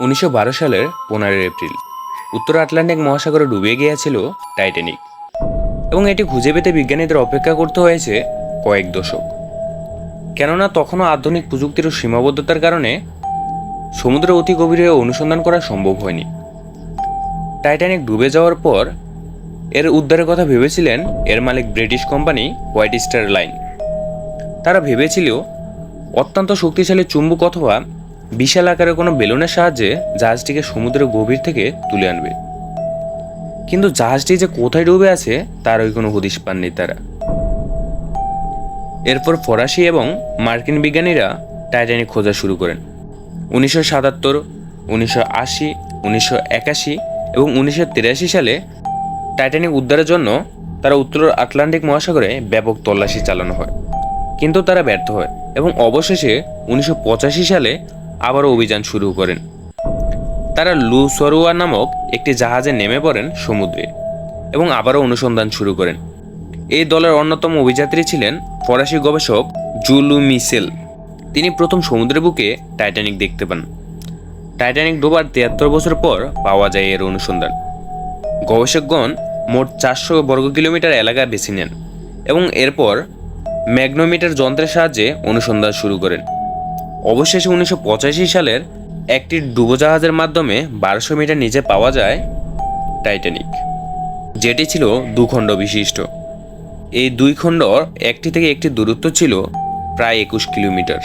উনিশশো বারো সালের পনেরোই এপ্রিল। উত্তর আটলান্টিক মহাসাগরে ডুবে গিয়েছিল টাইটানিক। এবং এটি খুঁজে পেতে বিজ্ঞানীদের অপেক্ষা করতে হয়েছে কয়েক দশক। কেননা তখনও আধুনিক প্রযুক্তির সীমাবদ্ধতার কারণে সমুদ্রে অতি গভীরে অনুসন্ধান করা সম্ভব হয়নি। টাইটানিক ডুবে যাওয়ার পর এর উদ্ধারের কথা ভেবেছিলেন এর মালিক British company White Star Line. তারা ভেবেছিল, অত্যন্ত শক্তিশালী চুম্বক অথবা বিশাল আকারের কোনো বেলুনের সাহায্যে জাহাজটিকে সমুদ্রের গভীর থেকে তুলে আনবে। কিন্তু জাহাজটি যে কোথায় ডুবে আছে, তার ওই কোনো হদিশ পাননি তারা। এরপর ফরাসি এবং মার্কিন বিজ্ঞানীরা টাইটানিক খোঁজা শুরু করেন। উনিশশো সাতাত্তর, উনিশশো আশি, উনিশশো একাশি এবং উনিশশো তিরাশি সালে টাইটানিক উদ্ধারের জন্য তারা উত্তর আটলান্টিক মহাসাগরে ব্যাপক তল্লাশি চালানো হয়। কিন্তু তারা ব্যর্থ হয় এবং অবশেষে উনিশশো পঁচাশি সালে আবারও অভিযান শুরু করেন। তারা লু সরোয়া নামক একটি জাহাজে নেমে পড়েন সমুদ্রে এবং আবারও অনুসন্ধান শুরু করেন। এই দলের অন্যতম অভিযাত্রী ছিলেন ফরাসি গবেষক জুলু মিসেল। তিনি প্রথম সমুদ্রের বুকে টাইটানিক দেখতে পান। টাইটানিক ডোবার তিয়াত্তর বছর পর পাওয়া যায় এর অনুসন্ধান। গবেষকগণ মোট চারশো বর্গ কিলোমিটার এলাকা বেছে নেন এবং এরপর ম্যাগনোমিটার যন্ত্রের সাহায্যে অনুসন্ধান শুরু করেন। অবশেষে উনিশশো পঁচাশি সালের একটি ডুবোজাহাজের মাধ্যমে বারোশো মিটার নিচে পাওয়া যায় টাইটানিক, যেটি ছিল দুখণ্ড বিশিষ্ট। এই দুই খণ্ড একটি থেকে একটি দূরত্ব ছিল প্রায় একুশ কিলোমিটার।